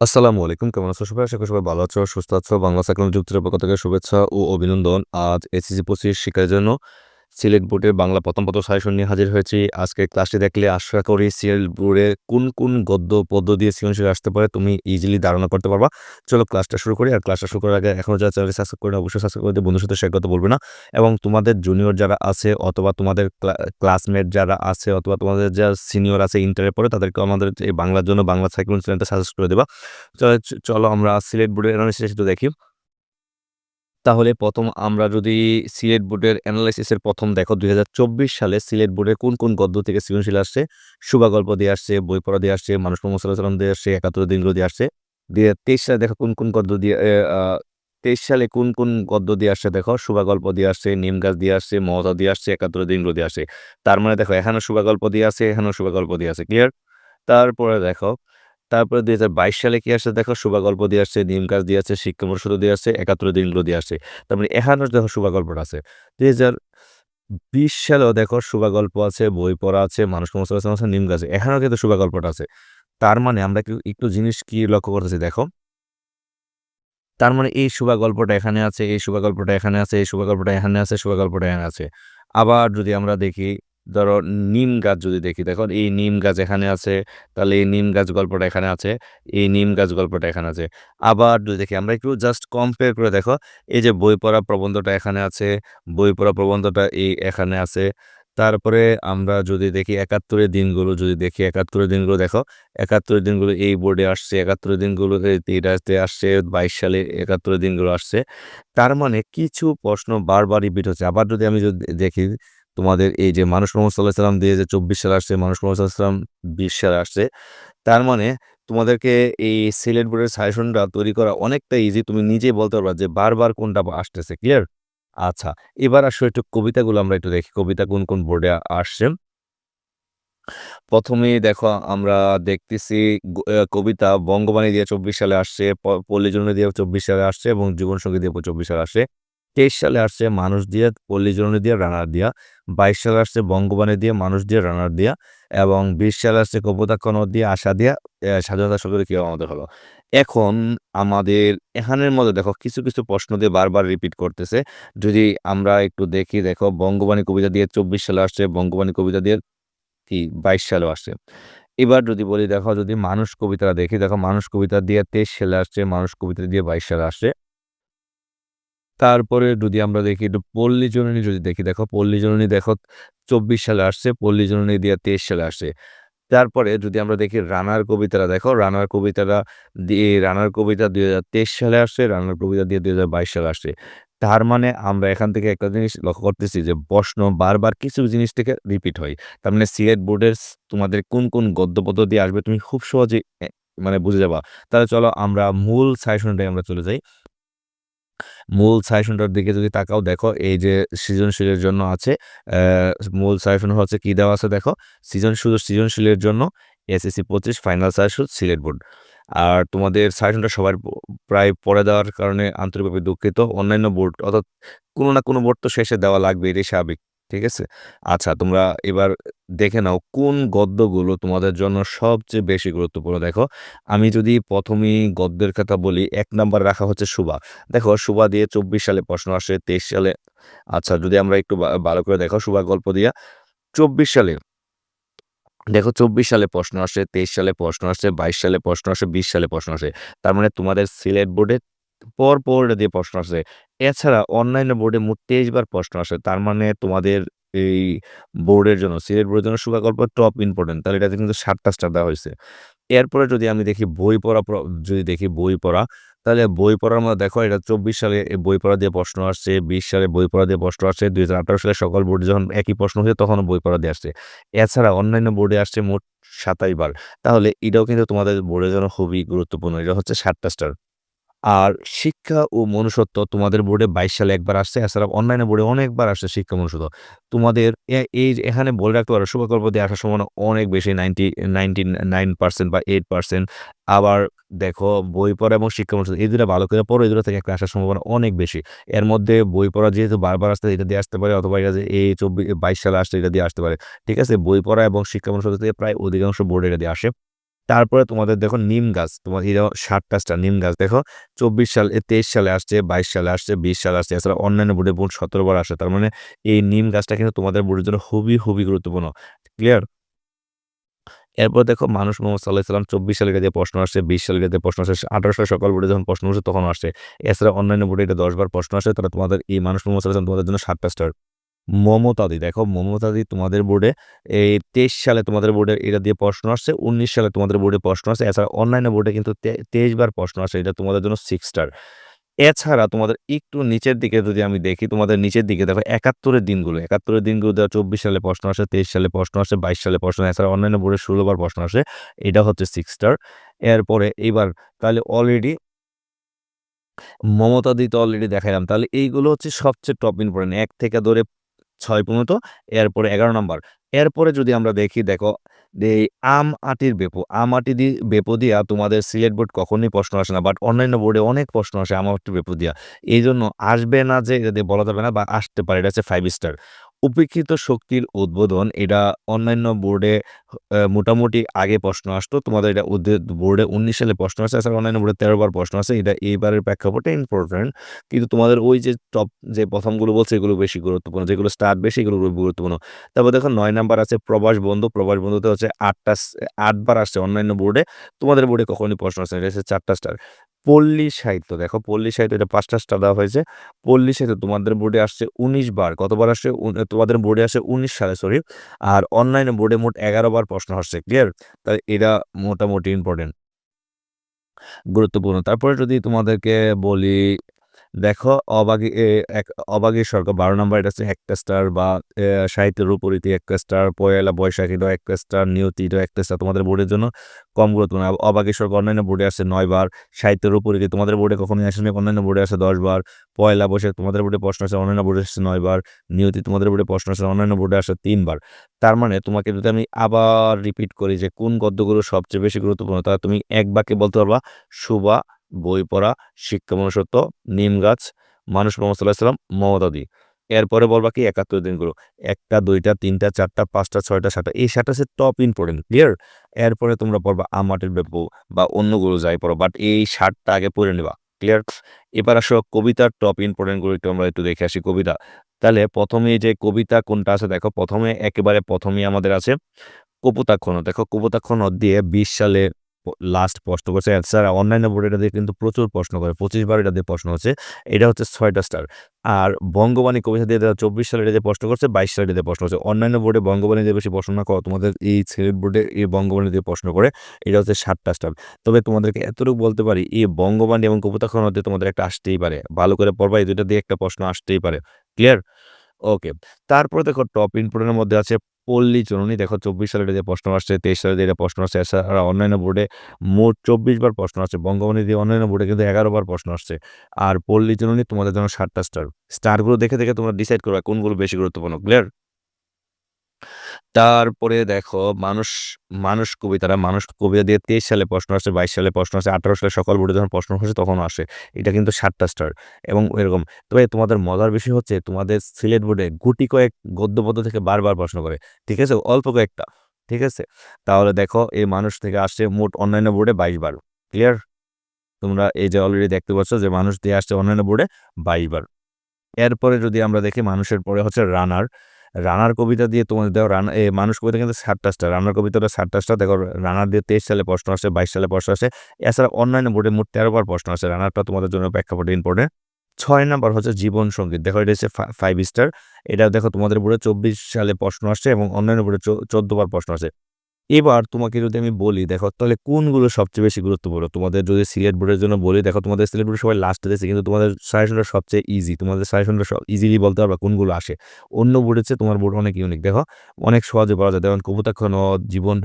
আসসালামু আলাইকুম। কেমন আছো সবাই? আশা করি সবাই ভালো আছো, সুস্থ আছো। বাংলা সাইক্লোন যুক্তির পক্ষ থেকে শুভেচ্ছা ও অভিনন্দন। আজ এসএসসি ২৫ শিক্ষার জন্য সিলেট বোর্ডের বাংলা প্রথম পত্র সাজেশন নিয়ে হাজির হয়েছি। আজকের ক্লাসটি দেখলে আশা করি সিলেট বোর্ডে কোন, কোন গদ্য, পদ্য দিয়ে সৃজনশীল আসতে পারে তুমি ইজিলি ধারণা করতে পারবা। চলো ক্লাসটা শুরু করি। আর ক্লাসটা শুরু করার আগে এখনও যারা চ্যানেলটি সাবস্ক্রাইব করেনি অবশ্যই সাবস্ক্রাইব করে দিয়ে বন্ধুর সাথে শেয়ার করতে ভুলবে না। এবং তোমাদের জুনিয়র যারা আছে অথবা তোমাদের ক্লাসমেট যারা আছে অথবা তোমাদের যারা সিনিয়র আছে ইন্টারে পড়ে তাদেরকেও আমাদের এই বাংলার জন্য বাংলা সাইক্লোন চ্যানেলটা সাজেস্ট করে দেবা। চলো আমরা সিলেট বোর্ডের অ্যানালাইসিস একটু দেখি। তাহলে প্রথম আমরা যদি সিলেট বোর্ডের অ্যানালাইসিসের প্রথম দেখো ২০২৪ সালে সিলেট বোর্ডে কোন, কোন গদ্য থেকে সৃজনশীল আসছে? গল্প দিয়ে আসছে, বই পড়া দিয়ে আসছে, মানুষ মোহাম্মদ সাল্লাল্লাহু দিয়ে আসছে, একাত্তর দিনগুলো দিয়ে আসছে। ২০২৩ সালে দেখো কোন, কোন গদ্য দিয়ে তেইশ সালে কোন, কোন গদ্য দিয়ে আসছে দেখো? গল্প দিয়ে আসছে, নিম গাছ দিয়ে আসছে, মওজা দিয়ে আসছে, একাত্তর দিনগুলো দিয়ে আসছে। তার মানে দেখো এখানেও শুভা গল্প দিয়ে আসে এখানেও শুভা গল্প দিয়ে আছে। ক্লিয়ার? তারপরে দেখো তারপরে ২০২২ সালে কি আসছে দেখো? শুভা গল্প দিয়ে আসছে, নিম গাছ দিয়ে আসছে, শিক্ষা মূল্যসূত্র দিয়ে আসছে, একাত্তর দিনগুলো দিয়ে আসছে। তারপরে মানে এখানেও দেখো শুভা গল্পটা আছে। ২০২০ সালেও দেখো শুভা গল্প আছে, বই পড়া আছে, মানুষ আলাইহি আছে, নিম গাছ। এখানেও কিন্তু শুভা গল্পটা আছে। তার মানে আমরা একটু জিনিস কি লক্ষ্য করতেছি দেখো? তার মানে এই শুভা গল্পটা এখানে আছে, এই শুভা গল্পটা এখানে আছে, এই শুভা গল্পটা এখানে আছে, শুভা গল্পটা এখানে আছে। আবার যদি আমরা দেখি ধরো নিম গাছ যদি দেখি দেখো এই নিম গাছ এখানে আছে, তাহলে এই নিম গাছ গল্পটা এখানে আছে, এই নিম গাছ গল্পটা এখানে আছে। আবার যদি দেখি আমরা একটু জাস্ট কম্পেয়ার করে দেখো, এই যে বই পড়া প্রবন্ধটা এখানে আছে, বই পড়া প্রবন্ধটা এই এখানে আছে। তারপরে আমরা যদি দেখি একাত্তরের দিনগুলো যদি দেখি একাত্তরের দিনগুলো দেখো, ৭১ এর দিনগুলো এই বোর্ডে আসছে, ৭১ এর দিনগুলো এটাতে আসছে, ২২ সালে ৭১ এর দিনগুলো আসছে। তার মানে কিছু প্রশ্ন বারবার রিপিট হচ্ছে। আবার যদি আমি যদি দেখি তোমাদের এই যে মানুষ মোহাম্মদ সাল্লাল্লাহু আলাইহি ওয়াসাল্লাম ২০২৪ সালে আসছে, মানুষ মোহাম্মদ ওয়াসাল্লাম ২০ সালে আসছে। তার মানে তোমাদেরকে এই সিলেট বোর্ডের সাজেশনটা তৈরি করা অনেকটা ইজি। তুমি নিজেই বলতে পারবা যে বারবার কোনটা আসতেছে। ক্লিয়ার? আচ্ছা, এবার আসো একটু কবিতাগুলো আমরা একটু দেখি। কবিতা কোন, কোন বোর্ডে আসছে। প্রথমেই দেখো আমরা দেখতেছি কবিতা বঙ্গবাণী দিয়ে ২৪ সালে আসছে, প পল্লীজননী দিয়ে ২৪ সালে আসছে এবং জীবনসঙ্গী দিয়ে ২৪ সালে আসছে। ২৩ সালে আসছে মানুষ দিয়ে, পল্লীজননী দিয়ে, রানার দিয়া। ২২ সালে আসছে বঙ্গবাণী দিয়ে, মানুষ দিয়ে, রানার দিয়া এবং ২০ সালে আসছে কপোতাক্ষ নদ দিয়ে, আশা দিয়া, স্বাধীনতা সূর্যোদয় কীভাবে আমাদের হলো। এখন আমাদের এখানের মধ্যে দেখো কিছু, কিছু প্রশ্ন দিয়ে বারবার রিপিট করতেছে। যদি আমরা একটু দেখি দেখো বঙ্গবাণী কবিতা দিয়ে ২৪ সালে আসছে, বঙ্গবাণী কবিতা দিয়ে কি ২২ সালেও আসছে। এবার যদি বলি দেখো যদি মানুষ কবিতা দেখি দেখো মানুষ কবিতা দিয়ে ২৩ সালে আসছে, মানুষ কবিতা দিয়ে ২২ সালে আসছে। তারপরে যদি আমরা দেখি একটু পল্লী জননী যদি দেখি দেখো পল্লী জননী দেখো ২৪ সালে আসছে, পল্লী জননী দিয়ে ২৩ সালে আসছে। তারপরে যদি আমরা দেখি রানার কবিতাটা দেখো, রানার কবিতাটা দিয়ে রানার কবিতা ২০২৩ সালে আসছে, রানার কবিতা দিয়ে ২০২২ সালে আসছে। তার মানে আমরা এখান থেকে একটা জিনিস লক্ষ্য করতেছি যে প্রশ্ন বারবার কিছু জিনিস থেকে রিপিট হয়। তার মানে সিলেট বোর্ডের তোমাদের কোন, কোন গদ্য দিয়ে আসবে তুমি খুব সহজেই এ মানে বুঝে যাবা। তাহলে চলো আমরা মূল সাইশনটাই আমরা চলে যাই। মূল সাজেশনটার দিকে যদি তাকাও, দেখো এই যে সৃজনশীলের জন্য আছে মূল সাজেশন হচ্ছে কি দেওয়া আছে দেখো সৃজন, শুধু সৃজনশীলের জন্য SSC ২৫ final suggestion Sylhet board. আর তোমাদের সাজেশনটা সবার প্রায় পড়ে দেওয়ার কারণে আন্তরিকভাবে দুঃখিত। অন্যান্য বোর্ড, অর্থাৎ কোনো না কোনো বোর্ড তো শেষে দেওয়া লাগবে, এটাই স্বাভাবিক। ঠিক আছে? আচ্ছা তোমরা এবার দেখে নাও কোন গদ্যগুলো তোমাদের জন্য সবচেয়ে বেশি গুরুত্বপূর্ণ দেখো। আমি যদি প্রথমেই গদ্যের কথা বলি ১ নাম্বারে রাখা হচ্ছে সুভা। দেখো সুভা দিয়ে ২৪ সালে প্রশ্ন আসে, ২৩ সালে আচ্ছা যদি আমরা একটু ভালো করে দেখো সুভা গল্প দিয়া ২৪ সালে দেখো ২৪ সালে প্রশ্ন আসে, ২৩ সালে প্রশ্ন আসে, ২২ সালে প্রশ্ন আসে, ২০ সালে প্রশ্ন আসে। তার মানে তোমাদের সিলেট বোর্ডে পর, পর এটা দিয়ে প্রশ্ন আসে। এছাড়া অন্যান্য বোর্ডে মোট ২৩ বার প্রশ্ন আসে। তার মানে তোমাদের এই বোর্ডের জন্য সিলেট বোর্ডের জন্য সুভা গল্প টপ ইম্পোর্টেন্ট। তাহলে এটাতে কিন্তু সাতটা স্টার দেওয়া হয়েছে এরপরে যদি আমি দেখি বই পড়া যদি দেখি বই পড়া, তাহলে বই পড়ার মধ্যে দেখো এটা ২৪ সালে বই পড়া দিয়ে প্রশ্ন আসছে, ২০ সালে বই পড়া দিয়ে প্রশ্ন আসছে, ২০১৮ সালে সকল বোর্ডে যখন একই প্রশ্ন হয়েছে তখনও বই পড়া দিয়ে আসছে। এছাড়া অন্যান্য বোর্ডে আসছে মোট ২৭ বার। তাহলে এটাও কিন্তু তোমাদের বোর্ডের জন্য খুবই গুরুত্বপূর্ণ। এটা হচ্ছে সাতটা স্টার। আর শিক্ষা ও মনুষ্যত্ব তোমাদের বোর্ডে ২২ সালে একবার আসছে। এছাড়া অন্যান্য বোর্ডে অনেকবার আসছে শিক্ষা মনুষ্যত্ব। তোমাদের এই এখানে বলে রাখতে পারো শুভা গল্প দিয়ে আসার সম্ভাবনা অনেক বেশি 90 99% বা এইট পার্সেন্ট আবার দেখো বই পড়া এবং শিক্ষা মনুষ্যত্ব এই ২ টা ভালো করে পড়ো, এই ২ টা থেকে একটা আসার সম্ভাবনা অনেক বেশি। এর মধ্যে বই পড়া যেহেতু বারবার আসতে এটা দিয়ে আসতে পারে অথবা এটা এই চব্বিশ বাইশ সালে আসতে এটা দিয়ে আসতে পারে। ঠিক আছে? বই পড়া এবং শিক্ষা মনুষ্যত্ব থেকে প্রায় অধিকাংশ বোর্ডে এটা দিয়ে আসে। তারপরে তোমাদের দেখো নিম গাছ, তোমার এই ষাট গাছটা, নিম গাছ দেখো, চব্বিশ সাল তেইশ সালে আসছে, বাইশ সালে আসছে, বিশ সালে আসছে, এছাড়া অন্যান্য বোর্ডে বোর্ড সতেরো বার আসে, তার মানে এই নিম গাছটা কিন্তু তোমাদের বোর্ডের জন্য খুবই খুবই গুরুত্বপূর্ণ। ক্লিয়ার এরপর দেখো মানুষ মোহাম্মদ সাল্লাহ সাল্লাম চব্বিশ সালের যে প্রশ্ন আসছে, বিশ সালের যে প্রশ্ন আসে আঠারো সালে সকাল বোর্ডে যখন প্রশ্ন আসছে তখন আসে এছাড়া অন্যান্য বোর্ডে এটা দশবার প্রশ্ন আসে, তারা তোমাদের এই মানুষ মোহাম্মদ সাল্লাহ তোমাদের জন্য সাতটা স্টার মমতাদি। দেখো, মমতাদি তোমাদের বোর্ডে এই তেইশ সালে তোমাদের বোর্ডে এটা দিয়ে প্রশ্ন আসছে, উনিশ সালে তোমাদের বোর্ডে প্রশ্ন আসছে। এছাড়া অনলাইন বোর্ডে কিন্তু তেইশ বার প্রশ্ন আসে, এটা তোমাদের জন্য সিক্স স্টার এছাড়া তোমাদের একটু নিচের দিকে যদি আমি দেখি, তোমাদের নিচের দিকে দেখো, একাত্তরের দিনগুলো একাত্তরের দিনগুলো দেওয়া চব্বিশ সালে প্রশ্ন আসে, তেইশ সালে প্রশ্ন আসে, বাইশ সালে প্রশ্ন এছাড়া অন্যান্য বোর্ডে ষোলোবার প্রশ্ন আসে, এটা হচ্ছে সিক্স স্টার এরপরে এইবার তাহলে অলরেডি মমতা দিতে অলরেডি দেখাইলাম। তাহলে এইগুলো হচ্ছে সবচেয়ে টপ ইম্পর্টেন্ট এক থেকে ধরে ছয় পনেরো, এরপরে এগারো নম্বর। এরপরে যদি আমরা দেখি, দেখো এই আম আটির বেপো, আম আটি দিয়ে বেপো দিয়া তোমাদের সিলেট বোর্ড কখনই প্রশ্ন আসে না বাট অন্যান্য বোর্ডে অনেক প্রশ্ন আসে আম আটির বেপো দিয়া। এই জন্য আসবে না যে বলা যাবে না বা আসতে পারে, এটা হচ্ছে ফাইভ স্টার উপেক্ষিত শক্তির উদ্বোধন, এটা অন্যান্য বোর্ডে মোটামুটি আগে প্রশ্ন আসতো। তোমাদের এটা বোর্ডে উনিশ সালে প্রশ্ন আসে, এছাড়া অন্যান্য বোর্ডে তেরো বার প্রশ্ন আছে এটা এইবারের প্রেক্ষাপটে ইম্পর্টেন্ট কিন্তু তোমাদের ওই যে টপ যে প্রথমগুলো বলছে, এগুলো বেশি গুরুত্বপূর্ণ। যেগুলো স্টার্ট বেশি, এগুলো গুরুত্বপূর্ণ। তারপর দেখো নয় নাম্বার আছে প্রবাস বন্ধু। প্রবাস বন্ধুতে হচ্ছে আটটা, আটবার আসছে অন্যান্য বোর্ডে তোমাদের বোর্ডে কখনই প্রশ্ন আসছে এটা হচ্ছে চারটা স্টার পল্লী সাহিত্য। দেখো পল্লী সাহিত্য এটা পাঁচটা স্টার দেওয়া হয়েছে। পল্লী সাহিত্য তোমাদের বোর্ডে আসছে উনিশ বার কতবার আসছে তোমাদের বোর্ডে আসছে উনিশ সালে সরি আর অনলাইনে বোর্ডে মোট এগারো বার প্রশ্ন আসছে ক্লিয়ার তাই এটা মোটামুটি ইম্পর্টেন্ট গুরুত্বপূর্ণ। তারপরে যদি তোমাদেরকে বলি দেখো, অবাগী এক অবাগী সরকার বারো নম্বর এটা হচ্ছে একটা স্টার বা সাহিত্যের উপরীতি একটা স্টার পয়লা বৈশাখীটাও একটা স্টার নিয়তিটাও একটা স্টার তোমাদের বোর্ডের জন্য কম গুরুত্বপূর্ণ। অবাগী সরকার অন্যান্য বোর্ডে আছে নয় বার, সাহিত্যের উপরীতি তোমাদের বোর্ডে কখনোই আসেনি অন্যান্য বোর্ডে আছে দশ বার, পয়লা বৈশাখ তোমাদের বোর্ডে প্রশ্ন আছে, অন্যান্য বোর্ডে আসছে নয় বার, নিয়তি তোমাদের বোর্ডে প্রশ্ন আছে, অন্যান্য বোর্ডে আসে তিনবার তার মানে তোমাকে যদি আমি আবার রিপিট করি যে কোন গদ্যগুলো সবচেয়ে বেশি গুরুত্বপূর্ণ, তাহলে তুমি এক বাক্যে বলতে পারবা, সুবা বই পড়া, শিক্ষা মনুষ্যত্ব, নিম গাছ, মানুষ মোহাম্মদ মমতাদি। এরপরে বলবা কি? একাত্তর দিনগুলো একটা, দুইটা, তিনটা, চারটা, পাঁচটা, ছয়টা, সাতটা, এই সাতটা হচ্ছে টপ ইম্পর্টেন্ট ক্লিয়ার এরপরে তোমরা পড়বা আমাটের বেপু বা অন্যগুলো যাই পড়ো বাট এই সাতটা আগে পড়ে নেবা ক্লিয়ার এবার আসো কবিতার টপ ইম্পর্টেন্টগুলো একটু আমরা একটু দেখে আসি কবিতা। তাহলে প্রথমে যে কবিতা কোনটা আছে দেখো, প্রথমে একেবারে প্রথমেই আমাদের আছে কপুতাক্ষণ। দেখো কপুতাক্ষণ দিয়ে বিশ সালে লাস্ট প্রশ্ন করছে। স্যার অনলাইন বোর্ড এটা দিয়ে কিন্তু প্রচুর প্রশ্ন করে, পঁচিশ বার এটা দিয়ে প্রশ্ন হচ্ছে। এটা হচ্ছে ছয়টা স্টার আর বঙ্গবাণী কবিতা দিয়ে দেওয়া চব্বিশ সালে এটা দিয়ে প্রশ্ন করছে, বাইশ সালে দিয়ে প্রশ্ন হচ্ছে। অন্যান্য বোর্ডে বঙ্গবাণী দিয়ে বেশি প্রশ্ন না করো, তোমাদের এই সিলেট বোর্ডে এই বঙ্গবাণী দিয়ে প্রশ্ন করে, এটা হচ্ছে সাতটা স্টার তবে তোমাদেরকে এতটুকু বলতে পারি, এই বঙ্গবাণী এবং কবিতাক্ষণ মধ্যে তোমাদের একটা আসতেই পারে। ভালো করে পড়বা, এই দুইটা দিয়ে একটা প্রশ্ন আসতেই পারে। ক্লিয়ার ওকে তারপরে দেখো টপ ইনপুটের মধ্যে আছে পল্লী জননী দেখো, চব্বিশ সালে যে প্রশ্ন আসছে, তেইশ সালে যে প্রশ্ন আসছে, এছাড়া অন্যান্য বোর্ডে মোট চব্বিশ বার প্রশ্ন আসছে, বঙ্গবন্ধু দিয়ে অন্যান্য বোর্ডে কিন্তু এগারো বার প্রশ্ন আসছে। আর পল্লী জননী তোমাদের জন্য সাতটা স্টার স্টারগুলো দেখে দেখে তোমরা ডিসাইড করবে কোনগুলো বেশি গুরুত্বপূর্ণ ক্লিয়ার তারপরে দেখো মানুষ মানুষ কবিতারা, মানুষ কবিতা দিয়ে তেইশ সালে প্রশ্ন আসে, বাইশ সালে প্রশ্ন আসে, আঠারো সালে সকল বোর্ডে যখন প্রশ্ন হচ্ছে তখন আসে। এটা কিন্তু সাতটা স্টার এবং এরকম। তবে তোমাদের মজার বিষয় হচ্ছে তোমাদের সিলেট বোর্ডে গুটি কয়েক গদ্যপদ্য থেকে বারবার প্রশ্ন করে, ঠিক আছে? অল্প কয়েকটা, ঠিক আছে? তাহলে দেখো এই মানুষ থেকে আসছে মোট অন্যান্য বোর্ডে বাইশ বার ক্লিয়ার তোমরা এই যে অলরেডি দেখতে পাচ্ছ যে মানুষ দিয়ে আসছে অন্যান্য বোর্ডে বাইশ বার। এরপরে যদি আমরা দেখি মানুষের পরে হচ্ছে রানার রানার কবিতা দিয়ে তোমাদের দেখো রানা, এ মানুষ কবিতা কিন্তু টাস্টা রানার কবিতাটা সাতটাশটা দেখো রানার দিয়ে তেইশ সালে প্রশ্ন আসে, বাইশ সালে প্রশ্ন আসে। এছাড়া অন্যান্য বোর্ডে মোট তেরো বার প্রশ্ন আসে। রানারটা তোমাদের জন্য প্রেক্ষাপটে ইম্পর্টেন্ট। ছয় নম্বর হচ্ছে জীবন সংগীত। দেখো এটা হচ্ছে ফাইভ স্টার এটা দেখো তোমাদের বোর্ডে চব্বিশ সালে প্রশ্ন আসে এবং অন্যান্য বোর্ডে চোদ্দবার প্রশ্ন আসে। এবার তোমাকে যদি আমি বলি, দেখো, তাহলে কোনগুলো সবচেয়ে বেশি গুরুত্বপূর্ণ? তোমাদের যদি সিলেট বোর্ডের জন্য বলি, দেখো, তোমাদের সিলেট বোর্ড সবাই লাস্টে দিয়েছে কিন্তু তোমাদের সাজেশনটা সবচেয়ে ইজি তোমাদের সাজেশনটা সব ইজিলি বলতে পারবা কোনগুলো আসে। অন্য বোর্ডের চেয়ে তোমার বোর্ড অনেক ইউনিক দেখো, অনেক সহজে পড়া যায়। যেমন কবুতাক্ষ নদ, জীবন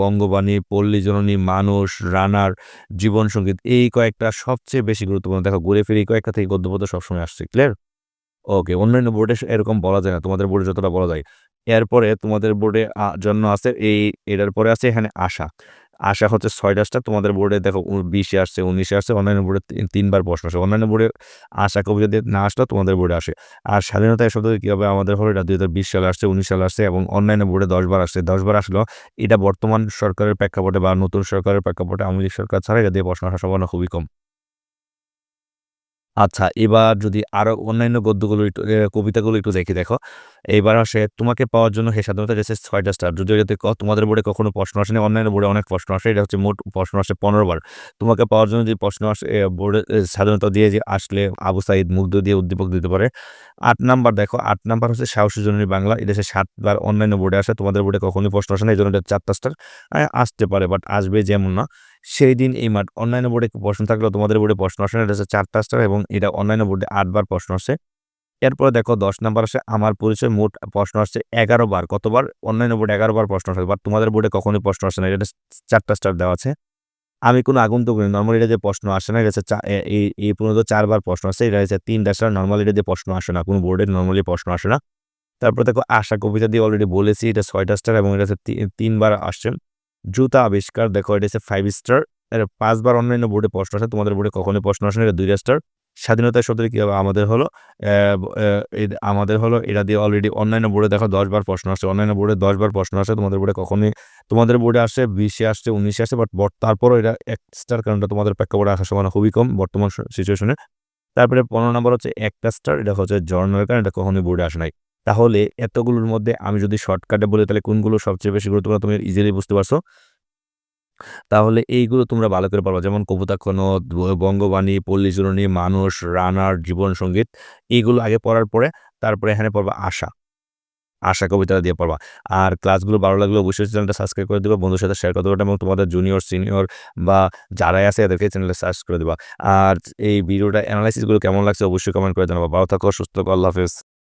বঙ্গবাণী, পল্লী জননী, মানুষ, রানার, জীবন সংগীত এই কয়েকটা সবচেয়ে বেশি গুরুত্বপূর্ণ। দেখো, ঘুরে ফিরে কয়েকটা থেকে গদ্যপদ্য সবসময় আসছে। ক্লিয়ার ওকে অন্যান্য বোর্ডে এরকম বলা যায় না। তোমাদের বোর্ডে যতটা বলা যায়। এরপরে তোমাদের বোর্ডে জন্য আছে এই এটার পরে আছে এখানে আশা আশা হচ্ছে ছয় স্টার তোমাদের বোর্ডে দেখো বিশে আসছে, উনিশে আসছে, অন্যান্য বোর্ডে তিনবার প্রশ্ন আসে। অন্যান্য বোর্ডে আশা কবিতা দিয়ে না আসলেও তোমাদের বোর্ডে আসে। আর স্বাধীনতা এই শব্দটি কী হবে? আমাদের হলো এটা ২০২০ সালে আসছে, ১৯ সালে আসছে এবং অন্যান্য বোর্ডে ১০ বার আসছে। ১০ বার আসলেও এটা বর্তমান সরকারের প্রেক্ষাপটে বা নতুন সরকারের প্রেক্ষাপটে আওয়ামী লীগ সরকার ছাড়া এটা দিয়ে প্রশ্ন আসার সম্ভাবনা খুবই কম। আচ্ছা, এবার যদি আরও অন্যান্য গদ্যগুলো একটু কবিতাগুলো একটু দেখি দেখো। এইবার আসে তোমাকে পাওয়ার জন্য হে স্বাধীনতা গেছে ৬ টা স্টার। যদিও ক তোমাদের বোর্ডে কখনো প্রশ্ন আসেনি, অন্যান্য বোর্ডে অনেক প্রশ্ন আসে। এটা হচ্ছে মোট প্রশ্ন আসে ১৫ বার। তোমাকে পাওয়ার জন্য যে প্রশ্ন আসে বোর্ডে স্বাধীনতা দিয়ে যে আসলে আবু সাঈদ মুগ্ধ দিয়ে উদ্দীপক দিতে পারে। আট নাম্বার দেখো, আট নাম্বার হচ্ছে সাহসী জননী বাংলা। এটা হচ্ছে ৭ বার অন্যান্য বোর্ডে আসে। তোমাদের বোর্ডে কখনোই প্রশ্ন আসে না। এজন্য এটা চারটা স্টার। আসতে পারে বাট আসবে যেমন না। সেই দিন এই মাঠ অন্যান্য বোর্ডে প্রশ্ন থাকলেও তোমাদের বোর্ডে প্রশ্ন আসে না। এটা হচ্ছে চারটা স্টার এবং এটা অন্যান্য বোর্ডে ৮ বার প্রশ্ন আসে। এরপরে দেখো ১০ নাম্বার আসে, আমার পরিচয় মোট প্রশ্ন আসছে ১১ বার। কতবার? অন্যান্য বোর্ডে ১১ বার প্রশ্ন আসে। বা তোমাদের বোর্ডে কখনোই প্রশ্ন আসে না। এটা চারটা স্টার দেওয়া আছে। আমি কোনো আগন্তুক নই। নরমালি এটা দিয়ে প্রশ্ন আসে না। এটা এই এই পর্যন্ত ৪ বার প্রশ্ন আসে, এটা হচ্ছে ৩ টা স্টার। নরমালি এটা দিয়ে প্রশ্ন আসে না। কোনো বোর্ডে নর্মালি প্রশ্ন আসে না। তারপরে দেখো আশা কবিতা দিয়ে অলরেডি বলেছি, এটা ছয়টা স্টার এবং এটা হচ্ছে তি ৩ বার আসছে। জুতা আবিষ্কার, দেখো এটা হচ্ছে ফাইভ স্টার। এর ৫ বার অন্যান্য বোর্ডে প্রশ্ন আসে। তোমাদের বোর্ডে কখনোই প্রশ্ন আসে না। এটা দুইটা স্টার। স্বাধীনতা শব্দটি কী হবে? আমাদের হলো আমাদের হলো এটা দিয়ে অলরেডি অন্যান্য বোর্ডে দেখো ১০ বার প্রশ্ন আসছে। অন্যান্য বোর্ডে ১০ বার প্রশ্ন আসে। তোমাদের বোর্ডে কখনোই তোমাদের বোর্ডে আসে বিশে আসছে, ১৯ এ আসছে বাট তারপরও এটা ১ স্টার কারণ এটা তোমাদের প্রেক্ষাপটে আসার সম্ভাবনা খুবই কম বর্তমান সিচুয়েশনে। তারপরে ১৫ নাম্বার হচ্ছে একটা স্টার। এটা হচ্ছে জর্নাল কারণ এটা কখনোই বোর্ডে আসে নাই। তাহলে এতগুলোর মধ্যে আমি যদি শর্টকাটে বলি তাহলে কোনগুলো সবচেয়ে বেশি গুরুত্বপূর্ণ তুমি ইজিলি বুঝতে পারছ? তাহলে এইগুলো তোমরা ভালো করে পারবা। যেমন কপোতাক্ষ নদ, বঙ্গবাণী, পল্লী জননী, মানুষ, রানার, জীবন সংগীত এগুলো আগে পড়ার পরে তারপরে এখানে পড়বা আশা। আশা কবিতাটা দিয়ে পড়বা। আর ক্লাসগুলো ভালো লাগলে অবশ্যই চ্যানেলটা সাবস্ক্রাইব করে দিবা। বন্ধুর সাথে শেয়ার করে দিবা এবং তোমাদের জুনিয়র, সিনিয়র বা যারাই আছে এদেরকে চ্যানেলে সার্চ করে দিবা। আর এই ভিডিওটা এনালাইসিসগুলো কেমন লাগছে অবশ্যই কমেন্ট করে জানাবা। ভালো থাকো, সুস্থ থাকো। আল্লাহ হাফেজ।